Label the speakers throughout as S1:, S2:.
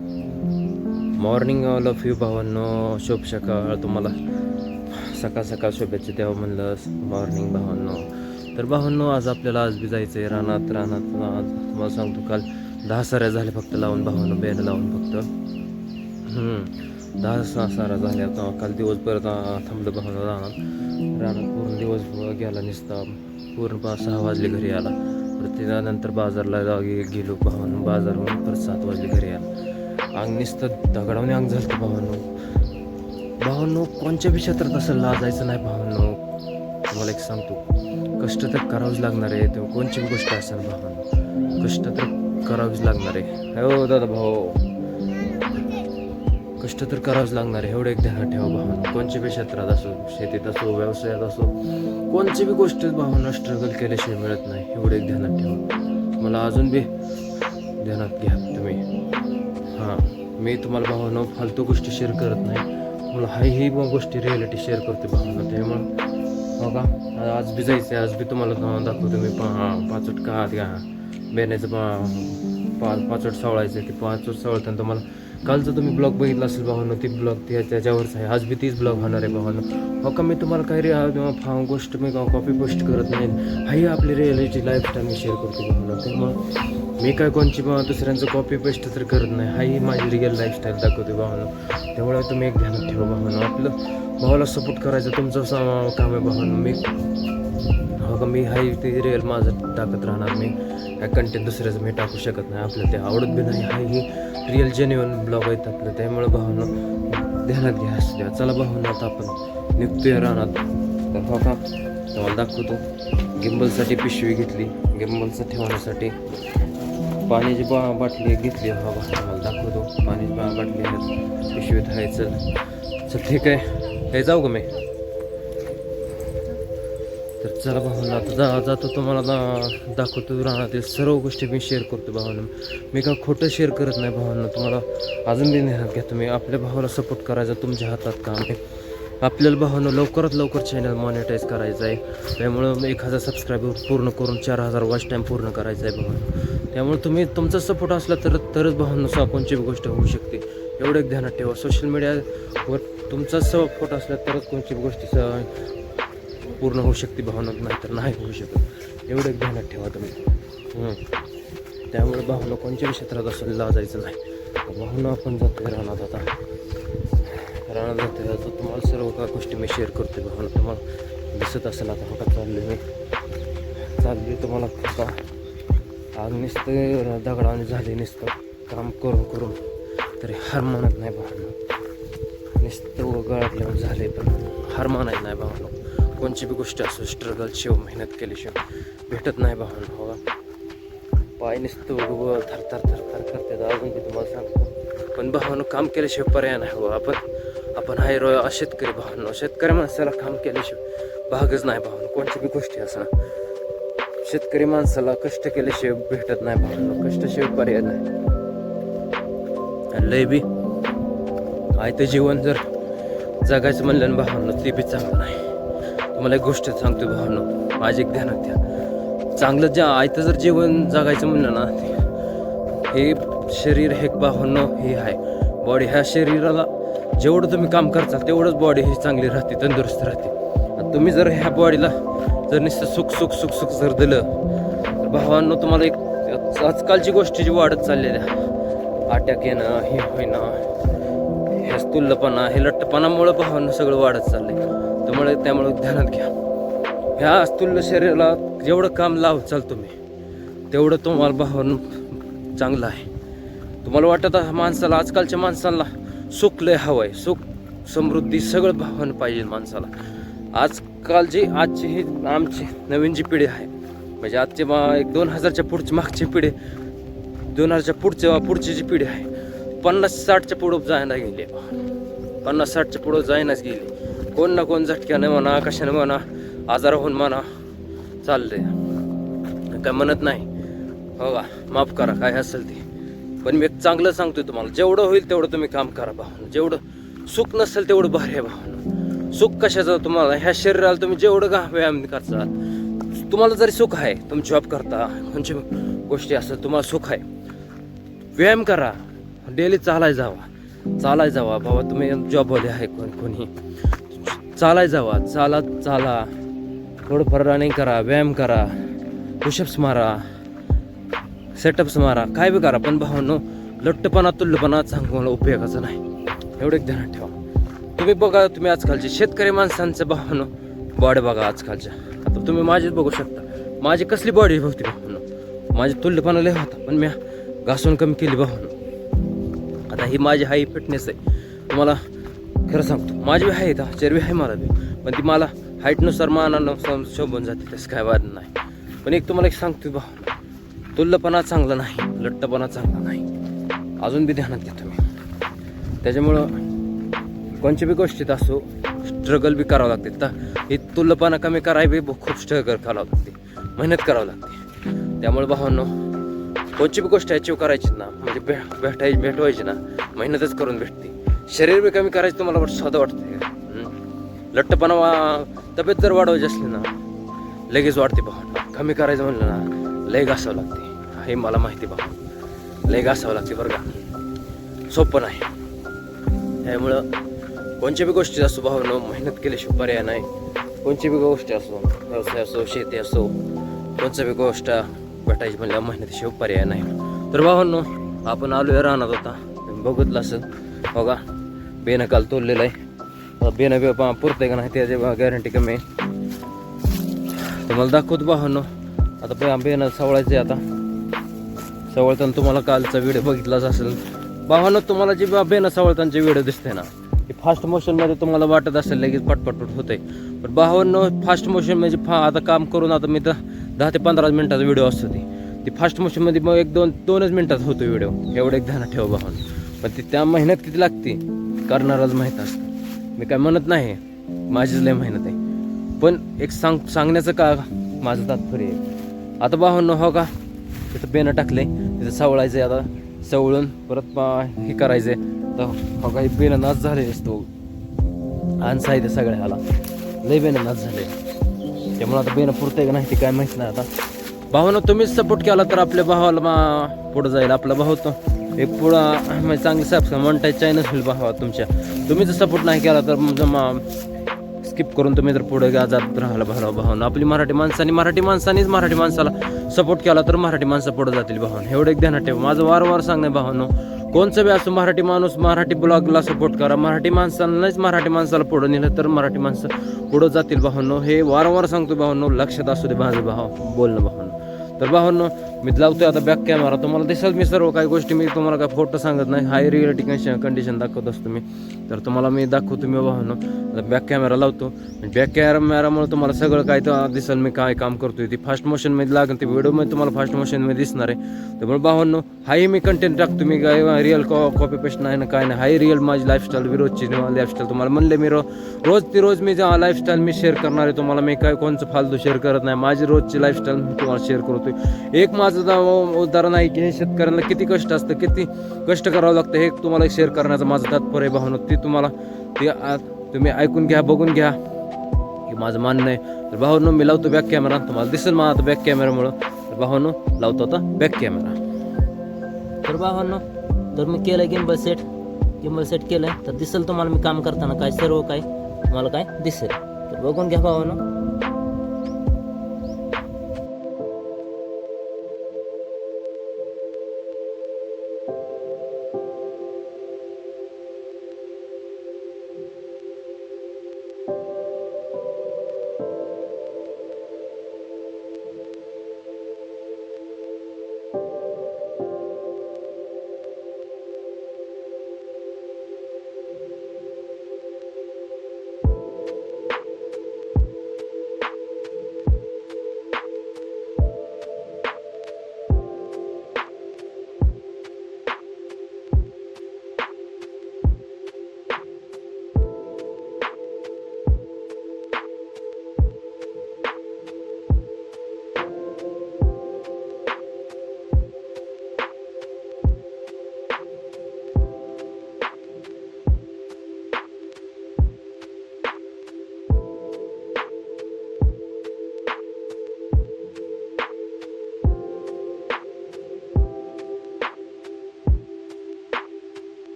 S1: Morning love you भावांनो. शुभ सकाळ तुम्हाला. सकाळ सकाळ शुभेच्छा द्यावं म्हणलं. मॉर्निंग भावांनो. तर भावांनो आज आपल्याला आज बी जायचं आहे रानात. रानात आज तुम्हाला सांगतो काल दहा साऱ्या झाल्या फक्त लावून भावांनो. बेन लावून फक्त. दहा सहा साऱ्या झाल्या. काल दिवस परत थांबलं भावांनो रानात. रानात पूर्ण दिवस गेला निसता. पूर्ण पा सहा वाजले घरी आला परत त्यानंतर बाजारला जा- गेलो भावांनो. बाजारहून परत सात वाजले घरी आला अंग नुसतं दगडावणे अंग झालं भावांनो. भावांनो कोणत्या बी क्षेत्रात असं लाजायचं नाही भावांनो. तुम्हाला एक सांगतो कष्ट तर करावंच लागणार आहे तेव्हा कोणची गोष्ट असेल भावांनो. कष्ट तर करावीच लागणार आहे. हो दादा भाऊ. कष्ट तर करावंच लागणार आहे एवढं एक ध्यानात ठेवा भावांनो. कोणच्या बी क्षेत्रात असो शेतीत असो व्यवसायात असो कोणची बी गोष्ट भावांना स्ट्रगल केल्याशिवाय मिळत नाही एवढं एक ध्यानात ठेवा. मला अजून बी ध्यानात घ्या तुम्ही. मी तुम्हाला भावानं फालतू गोष्टी शेअर करत नाही. मला हाय ही मग गोष्टी रिॲलिटी शेअर करते भावानं त्यामुळं हो का? आज बी जायचं आहे आज बी तुम्हाला दाखवतो मी. पा पाचट का घ्या. बेण्याचं पा पा पाचट सावळायचं ते पाचट सावळताना तुम्हाला कालचा तुम्ही ब्लॉग बघितला असेल भावानं ती ब्लॉग त्या त्याच्यावरच आहे. आज बी तीच ब्लॉग होणार आहे भावानं. हो का मी तुम्हाला काही रे गोष्ट मी कॉपी पोस्ट करत नाही. हाही आपली रिअलिटी लाईफ मी शेअर करतो भावानं. त्यामुळं मी काय कोणची बा दुसऱ्यांचं कॉपी पेस्ट तर करत नाही. हाही माझी रिअल लाईफस्टाईल दाखवते भावानं. त्यामुळे तुम्ही एक ध्यानात ठेवा भावानं. आपलं भावाला सपोर्ट करायचं तुमचं काम आहे भावानं. मी हो मी हाय ते रिअल माझं टाकत राहणार मी काय कंटेंट दुसऱ्याचं मी टाकू शकत नाही. आपलं ते आवडत बी नाही. हा ही रिअल जेन्युअन ब्लॉग आहेत आपलं. त्यामुळे भावना ध्यानात घ्या असू द्या. चला भावना आता आपण निघतोय राहणार तर हो का? तुम्हाला दाखवतो. गिंबलसाठी पिशवी घेतली. गिंबलचं ठेवण्यासाठी पाण्याची बा बाटली घेतली. हा बा तुम्हाला दाखवतो. पाण्याची बा बाटली पिशवीत आहे. चल. चल ठीक आहे. हे जाऊ का मी? चला भावना आता जा जातो तुम्हाला दा दाखवतो राहण्यातील सर्व गोष्टी मी शेअर करतो भावानं. मी का खोटं शेअर करत नाही भावांना. तुम्हाला अजून बी नेहात घ्या तुम्ही. आपल्या भावाला सपोर्ट करायचा तुमच्या हातात काम आहे. आपल्याला भावानं लवकरात लवकर चॅनल मॉनिटाईज करायचं आहे. त्यामुळं एक हजार सबस्क्रायबर पूर्ण करून चार हजार वॉच टाईम पूर्ण करायचा आहे भावानं. त्यामुळे तुम्ही तुमचा सपोर्ट असला तर तरच भावांना कोणची बी गोष्ट होऊ शकते. एवढं एक ध्यानात ठेवा. सोशल मीडियावर तुमचा सपोर्ट असला तरच कोणची गोष्टी पूर्ण होऊ शकते भावना नाही तर नाही होऊ शकत. एवढं ध्यानात ठेवा तुम्ही. त्यामुळे भावना कोणत्याही क्षेत्रात असं लाजायचं नाही. भावना आपण जातोय रानात आता. रानात जातो आता. तुम्हाला सर्व काही गोष्टी मी शेअर करते भावना. तुम्हाला दिसत असेल आता का चालले मी. चालली तुम्हाला का आग नुसतं दगडाने झाले नुसतं काम करून करून. तरी हार मानत नाही भावना. नुसतं गळातल्यावर झाले पण हार मानायचं नाही भावना. कोणची बी गोष्ट असो स्ट्रगल शिव हो, मेहनत केल्याशिवाय भेटत नाही भावना हो पाय नसतो उगव थर थर थर थर करते अजून मी तुम्हाला सांगतो. पण भावानं काम केल्याशिवाय पर्याय नाही हो. आपण आपण हाय रो शेतकरी भावांनो. शेतकरी माणसाला काम केल्याशिवाय भागच नाही भावना. कोणची बी गोष्टी असणार शेतकरी माणसाला कष्ट केल्याशिवाय भेटत नाही भावांनो. कष्टाशिवाय पर्याय नाही. आणि लय बी आयतं जीवन जर जगायचं म्हणलं ना भावांनो ते बी चांगलं नाही. तुम्हाला एक गोष्ट सांगतो भावांनो. माझी एक ध्यानात द्या चांगलं ज्या आयतं जर जीवन जगायचं म्हणलं ना ते- हे शरीर हे भावांनो हे आहे. बॉडी ह्या शरीराला जेवढं तुम्ही काम करताल तेवढंच बॉडी ही चांगली राहते तंदुरुस्त राहते. तुम्ही जर ह्या बॉडीला जर नुसतं सुख सुख सुख सुख जर दिलं तर भावांनो तुम्हाला एक आजकालची गोष्टी जी वाढत चाललेल्या अटॅक येणं हे होईना. तुल्लपणा हे लठ्ठपणामुळं भावना सगळं वाढत चाललंय. त्यामुळे त्यामुळे ध्यानात घ्या. ह्या अस्तुल्य शरीराला जेवढं काम लावत चाल तुम्ही तेवढं तुम्हाला भावन चांगलं आहे. तुम्हाला वाटत आहे माणसाला आजकालच्या माणसाला सुख लय हवं आहे सुख समृद्धी सगळं भावानं पाहिजे माणसाला. आजकालची आजची ही आमची नवीन जी पिढी आहे म्हणजे आजची मा एक दोन हजारच्या पुढची मागची पिढी दोन हजारच्या पुढच्या पुढची जी पिढी आहे पन्नास साठच्या पुढं जायला गेले. पन्नास साठच्या पुढं जायनाच गेली. कोण ना कोण झटक्याने म्हणा कशाने म्हणा आजाराहून म्हणा चाललंय काय म्हणत नाही. हो का? माफ करा काय असेल ते. पण मी एक चांगलं सांगतोय तुम्हाला. जेवढं होईल तेवढं तुम्ही काम करा भावानं. जेवढं सुख नसेल तेवढं भारी आहे भावानं. सुख कशाचं तुम्हाला? ह्या शरीराला तुम्ही जेवढं का व्यायाम करता तुम्हाला जरी सुख आहे तुम्ही जॉब करता कोणची गोष्टी असतात तुम्हाला सुख आहे. व्यायाम करा. डेली चालाय जावा. चालाय जावा. बाबा तुम्ही जॉबवाले आहे कोण कोणी. चालाय जावा. चाला चाला. थोडंफार रनिंग करा व्यायाम करा. पुशअप्स मारा. सेटअप्स मारा. काय बी करा पण भावांनो लट्टपणा तुल्लपणा चांगला उपयोगाचा नाही. एवढं एक ध्यानात ठेवा. तुम्ही बघा तुम्ही आजकालचे शेतकरी माणसांचं भावांनो बॉडी बघा आजकालच्या. आता तुम्ही माझीच बघू शकता. माझी कसली बॉडी होती भावांनो? माझी तुल्यपणा लय होता पण मी घासून कमी केली भावांनो. आता ही माझी हाई फिटनेस आहे. तुम्हाला खरं सांगतो माझी बी आहे आता चरबी आहे मला बी. पण ती मला हाईटनुसार मानानं शोभून जाते तसं काय वाद नाही. पण एक तुम्हाला एक सांगतो भाऊ तुल्लपणा चांगला नाही लट्टपणा चांगला नाही. अजून बी ध्यानात घ्या तुम्ही. त्याच्यामुळं कोणच्या बी गोष्टीत असो स्ट्रगल बी करावं लागते. तर ही तुल्लपणा कमी कराय बी खूप स्ट्रगल करावं लागते मेहनत करावं लागते. त्यामुळे भावांनो कोणची बी गोष्ट अचीव करायची ना म्हणजे भे भेटायची भेटवायची ना मेहनतच करून भेटते. शरीर बी कमी करायचं तुम्हाला वाट स्वतः वाटते लठ्ठपणा वा तब्येत जर वाढवायची असली ना लगेच वाढते भावना कमी करायचं म्हणलं ना लय घासावं लागते. हे मला माहिती भाऊ लय घासावं लागते बरं का. सोपं नाही. त्यामुळं कोणत्या बी गोष्टी असो भावनो मेहनत केल्याशिवाय पर्याय नाही. कोणची बी गोष्टी असो व्यवसाय असो शेती असो कोणचं बी गोष्ट भेटायची म्हणल्यावर मेहनतीशिवाय पर्याय नाही. तर भावांनो आपण आलोय राहणार होता तुम्ही बघितलं असं बघा बेनं काल तोडलेलं आहे. बेनं बे पुरतंय का नाही त्याची गॅरंटी कमी आहे. तुम्हाला दाखवतो भावांनो. आता बे बेनं सवळायचं आहे आता. सवळताना तुम्हाला कालचा व्हिडिओ बघितलाच असेल. भावांनो तुम्हाला जे बेनं सवळतांचे व्हिडिओ दिसते ना हे फास्ट मोशनमध्ये तुम्हाला वाटत असेल लगेच पटपटपट होते पण भावांनो फास्ट मोशन म्हणजे फा आता काम करून आता मी तर दहा ते पंधरा मिनिटाचा व्हिडिओ असतो ती. ती फास्ट मोशनमध्ये मग एक दोन दोनच मिनिटात होतो व्हिडिओ एवढं एक ध्यानात ठेवा भावन. पण ती त्या मेहनत किती लागते करणाराच माहीत असतं. मी काय म्हणत नाही माझीच लय मेहनत आहे. पण एक सांग सांगण्याचं का माझं तात्पर्य आहे. आता भावांनो हो का? तिथं बेनं टाकले तिथं सवळायचं आता सवळून परत पा- हे करायचंय. तर हो काही बेनं नाच झाले असतो. आणसा आहे ते सगळ्या ह्याला लय बेनं नाच झाले म्हणजे त्यामुळे आता बेनं पुरतंय का नाही ते काय माहीत नाही आता. भावानं तुम्हीच सपोर्ट केला तर आपल्या भावाला मा पुढं जाईल आपला भाऊ तो. एक पुढं म्हणजे चांगली साफ म्हणताय चायनच होईल भावा तुमच्या. तुम्ही जर सपोर्ट नाही केला तर मग स्किप करून तुम्ही जर पुढे गा- जात राहिला भावा भावना. आपली मराठी माणसाने मराठी माणसानेच मराठी माणसाला सपोर्ट केला तर मराठी माणसं पुढे जातील भावन. एवढं एक ध्यानात ठेवा. माझं वारंवार सांगणं भावानो. कोणचं बी असो मराठी माणूस मराठी ब्लॉगला सपोर्ट करा. मराठी माणसांनाच मराठी माणसाला पुढं नेलं तर मराठी माणसं पुढं जातील भावांनो. हे वारंवार सांगतो भावांनो लक्षात असू दे माझं भाव बोलणं भावांनो. तर भावांनो मी लावतोय आता बॅक कॅमेरा तुम्हाला दिसेल मी सर्व काही गोष्टी. मी तुम्हाला काय फोटो सांगत नाही. हाय रिअलिटी कंडिशन कंडिशन दाखवत असतो मी. तर तुम्हाला मी दाखवतो मी भावांनो आता बॅक कॅमेरा लावतो. बॅक कॅमेरामुळे तुम्हाला सगळं काय तर दिसेल मी काय काम करतोय. ती फास्ट मोशनमध्ये लागेल. ते व्हिडिओमध्ये तुम्हाला फास्ट मोशनमध्ये दिसणार आहे. त्यामुळे भावांनो हाही मी कंटेंट टाकतो. मी काय रिअल कॉपी पेस्ट नाही ना काय नाही. हाय रिअल माझी लाईफस्टाईल विरोधची लाईफस्टाईल तुम्हाला म्हणले मी रो रोज ती रोज मी लाईफस्टाईल मी शेअर करणार आहे तुम्हाला मी काय कोणचं फालतू शेअर करत नाही. माझी रोजची लाईफस्टाईल मी तुम्हाला शेअर करतोय. एक माझं दा- उदाहरण आहे की हे शेतकऱ्यांना किती कष्ट असतं किती कष्ट करावं लागतं हे तुम्हाला शेअर करण्याचं माझं तात्पर्य आहे ते तुम्हाला ते तुम्ही ऐकून घ्या बघून घ्या. हे माझं मान्य आहे. तर भावांनो मी लावतो बॅक कॅमेरा तुम्हाला दिसेल मला आता बॅक कॅमेरामुळं तर भावांनो लावतो आता बॅक कॅमेरा
S2: तर भावांनो तर मी केलं गिंबल सेट गिंबल सेट केलं तर दिसेल तुम्हाला मी काम करताना काय सर्व काय तुम्हाला काय दिसेल. तर बघून घ्या भावानं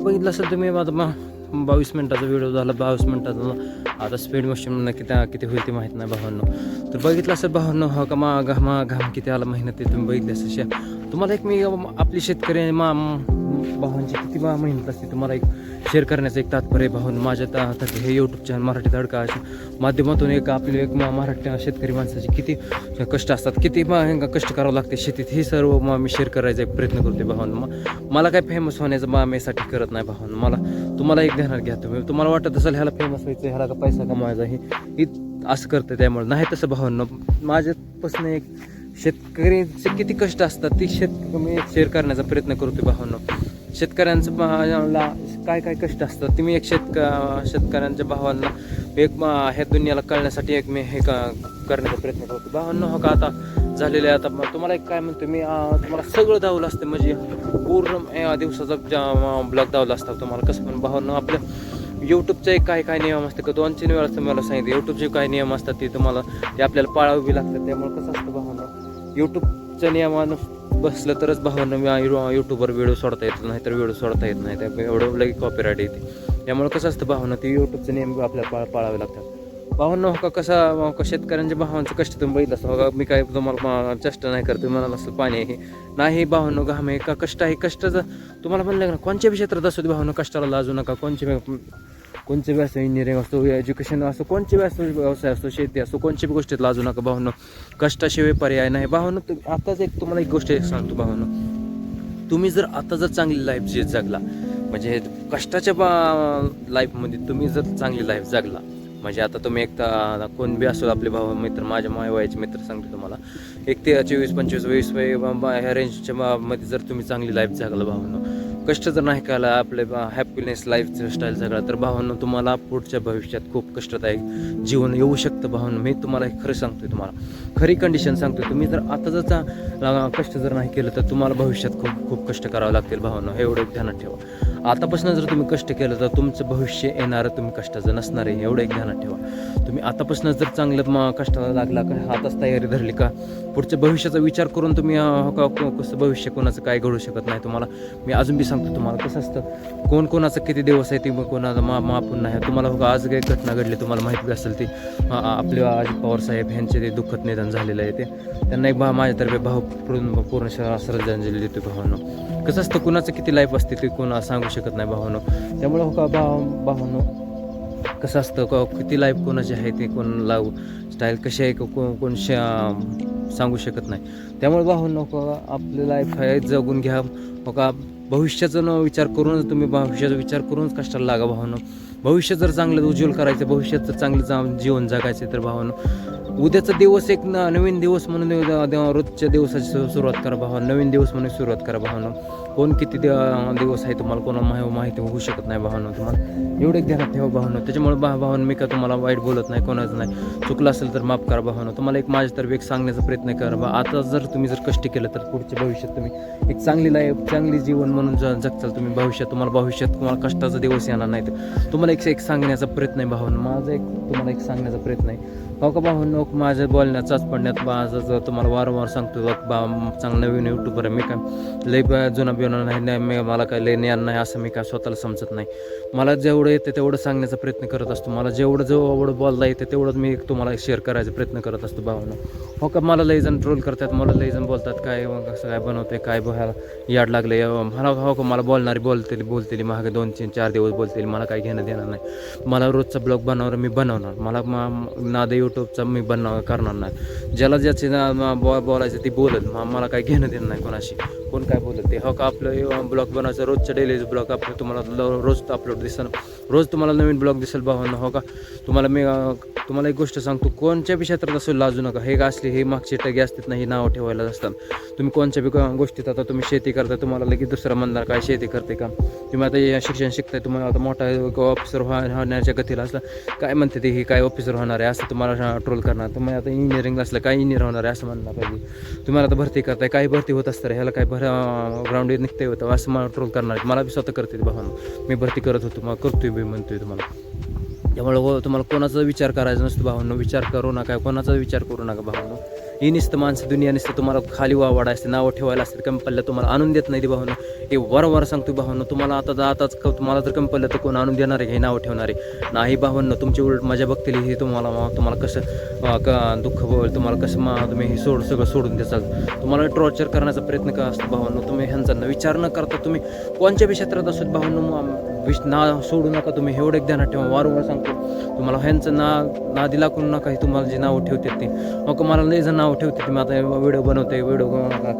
S1: भावांना बघितलं असेल तुम्ही आता मा- बावीस मिनटाचा व्हिडिओ झाला बावीस मिनटाचा. आता स्पीड मशीन किती किती होईल ते माहीत नाही भावांनो. तर बघितलं असेल भावांनो हा का मा घामा घाम किती आला मेहनत ते तुम्ही बघितले असेल. तुम्हाला एक मी आपली शेतकरी मा भावांची किती मा मेहनत असते तुम्हाला एक शेअर करण्याचं एक तात्पर्य पाहून माझ्या ता- हे यूट्यूब चॅनल मराठी तडका अशा. माध्यमातून एक आपली एक मराठी शेतकरी माणसाचे किती कष्ट असतात किती मा- कष्ट करावं लागते शेतीत हे सर्व मग मी शेअर करायचा एक प्रयत्न करते भाऊन. मग मला काय फेमस होण्याचं मा मेसाठी करत नाही भाऊन. मला तुम्हाला एक ध्यानात घ्या तुम्ही. तुम्हाला वाटत असेल ह्याला फेमस व्हायचं ह्याला का पैसा कमवायचा हे हे असं करतं त्यामुळे. नाही तसं भावांना माझ्यापासून एक शेतकरीचे किती कष्ट असतात ती शेत मी शेअर करण्याचा प्रयत्न करतो भावांना शेतकऱ्यांचं ला काय काय कष्ट असतात. ते मी एक शेतक शेतकऱ्यांच्या भावांना एक ह्या दुनियाला कळण्यासाठी एक मी हे क- करण्याचा प्रयत्न करतो. भावांना हो का आता झालेले आहे आता मग तुम्हाला एक काय म्हणतो मी तुम्हाला सगळं दावलं असतं म्हणजे पूर्ण दिवसाचा ब्लॉग दावला असतात तुम्हाला. कसं पण भावांना आपल्या यूट्यूबचे काय काय नियम असतात का? दोन तीन वेळा मला सांगितलं यूट्यूबचे काय नियम असतात ते तुम्हाला ते आपल्याला पाळावे लागतात. त्यामुळे कसं असतं भावांना यूट्यूबच्या नियमानं बसलं तरच भावांना मी यूट्यूबवर व्हिडिओ सोडता येतो नाही तर व्हिडिओ सोडता येत नाही. त्या एवढं लगे कॉपीराईट येते. त्यामुळे कसं असतं भावना ते यूट्यूबचे नेम आपल्याला पाळ पाळावे लागतात. भावांना हो का कसा हो शेतकऱ्यांच्या भावांचं कष्ट तुम्ही बघितलं असतं हो का मी काय तुम्हाला चष्ट नाही करतो मला असं पाणी आहे. नाही भावांनो घाम आहे का कष्ट आहे. कष्टाचं तुम्हाला म्हणलं ना कोणत्या बी क्षेत्रात असू दे भावांनो कष्टाला लाजू नका. कोणच्या कोणचे बी असो इंजिनिअरिंग असो एज्युकेशन असो कोणचे बी व्यवसाय असो शेती असो कोणच्या बी गोष्टीत लाजू नका भावनं कष्टाशिवाय पर्याय नाही भावनं आताच एक तुम्हाला एक गोष्ट एक सांगतो भावनं तुम्ही जर आता जर चांगली लाईफ जे जगला म्हणजे कष्टाच्या बा लाईफमध्ये तुम्ही जर चांगली लाईफ जगला म्हणजे आता तुम्ही एक तर कोण बी असो आपले भाऊ मित्र माझ्या माय मित्र सांगतो तुम्हाला एक ते चोवीस पंचवीस वीस ह्या रेंजच्या मध्ये जर तुम्ही चांगली लाईफ जगला भावनं कष्ट जर नाही केला आपले हॅपीनेस लाईफ स्टाईल सगळा तर भावांनो तुम्हाला पुढच्या भविष्यात खूप कष्टदायक जीवन येऊ शकतं भावांनो. मी तुम्हाला हे खरं सांगतोय तुम्हाला. खरी कंडिशन सांगतोय. तुम्ही जर आता जर कष्ट जर नाही केलं तर तुम्हाला भविष्यात खूप खूप कष्ट करावं लागतील भावांनो. हे एवढं एक ध्यानात ठेवा. आतापासून जर तुम्ही कष्ट केलं तर तुमचं भविष्य येणारं तुम्ही कष्टाचं नसणार आहे एवढं एक ध्यानात ठेवा. तुम्ही आतापासून जर चांगलं मग कष्टाला लागला का हातच तयारी धरली का पुढच्या भविष्याचा विचार करून तुम्ही हो का कसं भविष्य कोणाचं काय घडू शकत नाही तुम्हाला मी अजून बी सांगतो तुम्हाला कसं असतं कोण कोणाचं किती दिवस आहे ते मग कोणाचं मा मापून नाही तुम्हाला हो आज काही घटना घडली तुम्हाला माहिती असेल ती आपले अजित पवार साहेब ह्यांचे ते दुःखद निधन झालेलं आहे ते त्यांना एक भा माझ्यातर्फे भाव पूर्ण पूर्ण श्रद्धांजली देतो भावांना. कसं असतं कुणाचं किती लाईफ असते ते कोणा सांगू शकत नाही भावानो. त्यामुळे हो का भाव भावानो कसं असतं क- किती लाईफ कोणाची आहे ते कोण लावू स्टाईल कशी आहे कोण कोण सांगू शकत नाही. त्यामुळे भावून नको हो आपली लाईफ आहे जगून घ्या. हो का भविष्याचा न विचार करूनच तुम्ही भविष्याचा विचार करूनच कष्टाला लागा भावनं. भविष्य जर चांगलं उज्ज्वल करायचं भविष्यात जर चांगलं जा- जीवन जगायचं तर भावनं उद्याचा दिवस एक न- नवीन दिवस म्हणून रोजच्या दिवसाची सुरुवात करा भावा नवीन दिवस म्हणून सुरुवात करा भावानं. कोण किती दिव- दिवस आहे तुम्हाला कोणा माहिती होऊ शकत नाही भावानं तुम्हाला. एवढे ध्यानात ठेवा भावानं. त्याच्यामुळे भा भावानं मी का तुम्हाला वाईट बोलत नाही कोणाचं नाही. चुकलं असेल तर माफ करा भावानं. तुम्हाला एक माझ्यातर्फे एक सांगण्याचा प्रयत्न करा बा. आता जर तुम्ही जर कष्ट केलं तर पुढच्या भविष्यात तुम्ही एक चांगली लाईफ चांगली जीवन म्हणून ज जगचाल तुम्ही भविष्यात. तुम्हाला भविष्यात तुम्हाला कष्टाचा दिवस येणार नाही तर तुम्हाला एक एक सांगण्याचा प्रयत्न आहे भावानं. माझा एक तुम्हाला एक सांगण्याचा प्रयत्न आहे. हो का भाऊ? माझ्या बोलण्याचाच पडण्यात माझं जर तुम्हाला वारंवार सांगतो बा चांगला नवीन युट्यूबर आहे मी काय लय ब- जुना बिना नाही नाही मी मला काय लय ज्ञान नाही असं मी काय स्वतःला समजत नाही. मला जेवढं येतं तेवढं सांगण्याचा प्रयत्न करत असतो. मला जेवढं जेवढं बोलता येतं तेवढंच मी तुम्हाला शेअर करायचा प्रयत्न करत असतो भावना. हो का? मला लई जण ट्रोल करतात मला लई जण बोलतात काय मग कसं काय बनवते काय बघायला याड लागले मला हो का? मला बोलणारी बोलतील बोलतील मागे दोन तीन चार दिवस बोलतील मला काय घेणं देणार नाही. मला रोजचा ब्लॉग बनवणार मी बनवणार. मला मा- देऊ यूट्यूबचा मी बनव करणार नाही. ज्याला ज्याचे ना- म- बोलायचं ते बोलत मला काय घेणं देणं नाही कोणाशी. कोण काय बोलत ते. हो का आपलं ब्लॉग बनवायचं? रोजचं डेली ब्लॉग आपलं तुम्हाला रोज अपलोड दिसेल रोज तुम्हाला नवीन ब्लॉग दिसेल भावांना हो का? तुम्हाला मी तुम्हाला एक गोष्ट सांगतो. कोणत्या बी क्षेत्रात असं लाजू नका. हे असले हे मागचे टगे असतात ना हे नावं ठेवायला असतात. तुम्ही कोणत्या बी गोष्टीत आता तुम्ही शेती करता तुम्हाला लगेच दुसरा म्हणणार काय शेती करते का? तुम्ही आता शिक्षण शिकताय तुम्हाला आता मोठा ऑफिसर होण्याच्या गतीला असलं. काय म्हणते ते? हे काय ऑफिसर होणार आहे? असं तुम्हाला ट्रोल करणार. तुम्ही आता इंजिनिअरिंगला असलं काय इंजिनियर होणार आहे असं म्हणणार पाहिजे. तुम्हाला आता भरती करताय काय भरती होत असतं रे, ह्याला काय भर ग्राउंड निघते होतं असं मला ट्रोल करणार मला बी स्वतः करते भावानं मी भरती करत होतो मग करतोय बी म्हणतोय तुम्हाला. त्यामुळे तुम्हाला कोणाचा विचार करायचा नसतो भावांनो विचार करू नका कोणाचा विचार करू नका भावांनो ही नुसतं माणसं दुनिया नुसतं तुम्हाला खाली वावाडा असते नावं ठेवायला असते कमी पडलं तुम्हाला आणून देत नाही ते भावांनो. हे वारंवार सांगतो भावांनो तुम्हाला आता आताच तुम्हाला जर कमी पडलं तर कोण आणून देणार आहे हे नावं ठेवणार? आहे नाही भावांनो तुमची उलट मजा बघतील हे तुम्हाला तुम्हाला कसं क- दुःख होईल तुम्हाला कसं मा तुम्ही हे सोड सगळं सोडून द्याल तुम्हाला टॉर्चर करण्याचा प्रयत्न का असतो भावांनो? तुम्ही ह्यांचा न विचार न करता तुम्ही कोणत्या बी क्षेत्रात असत भावांनो विश ना सोडू नका तुम्ही. एवढं एक ध्यानात ठेवा. वारंवार सांगतो. तुम्हाला ह्यांचं ना नादी लागून नका. हे तुम्हाला जे नावं ठेवतात ते. मग मला नाही जण नावं ठेवते तुम्ही आता व्हिडिओ बनवते व्हिडिओ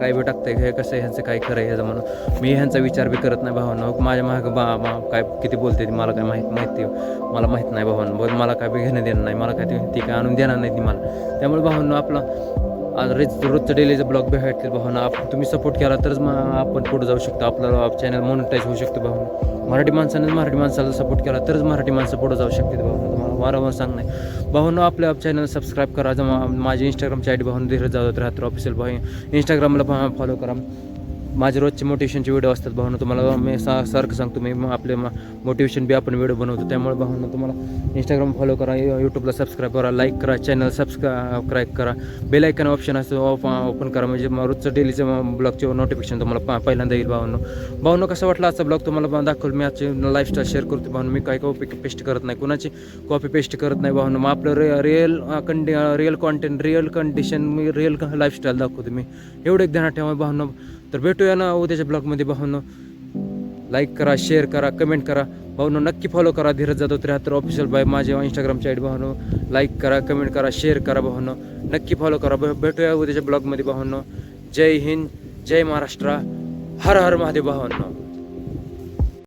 S1: काय बी टाकते हे कसं आहे ह्यांचं काय खरं आहे ह्याचं म्हणून. मी ह्यांचा विचार बी करत नाही भावांनो. माझ्या मागं बा मा काय किती बोलते ती मला काय माहीत माहिती मला माहीत नाही भावांना. बघ मला काय बी घेणं देणं नाही. मला काय ते ती काय आणून देणार नाही ती मला. त्यामुळे भावांना आपला आज रोज रोजचं डेलीचं ब्लॉग भेटतील भावना आपण तुम्ही सपोर्ट केला तरच मग आपण पुढे जाऊ शकतो. आपला चॅनल मोनिटाईज होऊ शकतो भावना मराठी माणसानेच मराठी माणसाला सपोर्ट केला तरच मराठी माणसं पुढे जाऊ शकते भावना तुम्हाला वारंवार सांगणं भावना आपल्या चॅनल सबस्क्राईब करा. जमा माझी इंस्टाग्रामची आय डी भावना धीरज जाधव राहतो ऑफिशियल भाई इंस्टाग्रामला फॉलो करा. माझे रोजचे मोटिवेशनचे व्हिडिओ असतात भावना तुम्हाला मी सा सारखं सांगतो मी मग आपले मोटिवेशन बी आपण व्हिडिओ बनवतो त्यामुळे भावना तुम्हाला इंस्टाग्राम फॉलो करा यूट्यूबला सबस्क्राईब करा लाईक करा चॅनल सबस्क्राईब करा बेल आयकन ऑप्शन असतो ऑफ ओपन करा म्हणजे मग रोजचं डेलीचं ब्लॉगचे नोटिफिकेशन तुम्हाला पा- पहिल्यांदा येईल भावनो. भावनो कसं वाटलं आजचा ब्लॉग तुम्हाला दाखवलं मी आजची लाईफस्टाईल शेअर करतो भावनो मी काय कॉपी पेस्ट करत नाही कुणाची कॉपी पेस्ट करत नाही भावनो मग आपलं रे रिअल कंडि रिअल कॉन्टेंट रिअल कंडिशन मी रिअल लाईफस्टाईल दाखवतो मी. एवढं एक ध्यानात ठेवा भावनो. तर भेटूया ना उद्याच्या ब्लॉगमध्ये भावनो लाईक करा शेअर करा कमेंट करा. भावनो नक्की फॉलो करा धीरज जाधव त्र्याहत्तर ऑफिशियल बाय माझ्या इंस्टाग्रामच्या आयडी भावनो लाईक करा कमेंट करा शेअर करा भावनो नक्की फॉलो करा. भेटूया उद्याच्या ब्लॉगमध्ये भावनो जय हिंद जय महाराष्ट्र. हर हर महादेव भावनो